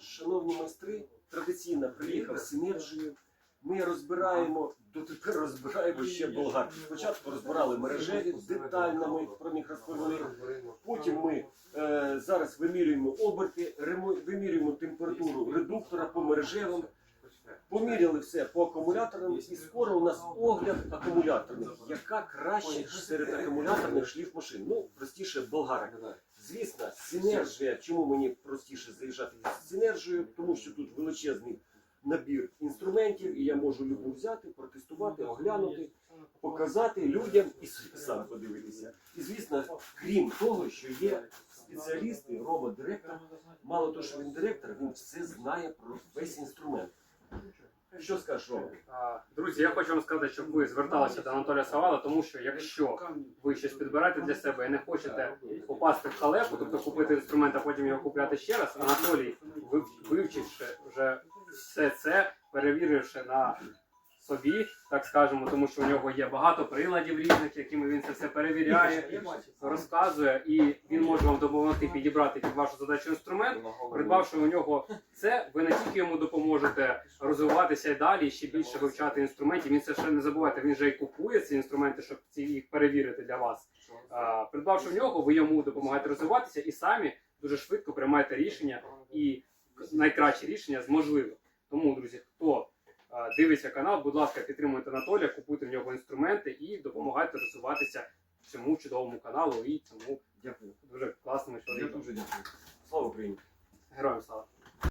Шановні майстри, традиційно приїхав з синерджею. Ми розбираємо, дотепер розбираємо ще болгарки. Спочатку розбирали мережеві, детально ми про них розповіли. Потім ми е, зараз вимірюємо оберти, вимірюємо температуру редуктора по мережевим, поміряли все по акумуляторам, і скоро у нас огляд акумуляторних. Яка краще серед акумуляторних шліф машин? Ну, простіше болгарок. Звісно, синержія. Чому мені простіше заїжджати з синержією? Тому що тут величезний набір інструментів, і я можу любу взяти, протестувати, оглянути, показати людям і сам подивитися. І звісно, крім того, що є спеціалісти, робот директор. Мало того, що він директор, він все знає про весь інструмент. Що скажеш, Рома? Друзі, я хочу вам сказати, щоб ви зверталися до Анатолія Савала, тому що якщо ви щось підбираєте для себе і не хочете попасти в халепу, тобто купити інструмент, а потім його купляти ще раз, Анатолій, ви- вивчивши вже все це, перевіривши на собі, так скажемо, тому що у нього є багато приладів різних, якими він це все перевіряє, розказує, і він може вам допомогти підібрати під вашу задачу інструмент. Придбавши у нього це, ви не тільки йому допоможете розвиватися і далі, і ще більше вивчати інструментів. Він це ще не забувайте, він же і купує ці інструменти, щоб ці їх перевірити для вас. Придбавши в нього, ви йому допомагаєте розвиватися і самі дуже швидко приймаєте рішення і найкраще рішення з можливих. Тому, друзі, дивиться канал, будь ласка, підтримуйте Анатолія, купуйте в нього інструменти і допомагайте розвиватися цьому чудовому каналу і цьому Дякую. дуже класному Я чоловіку. дуже дякую. Слава Україні! Героям слава!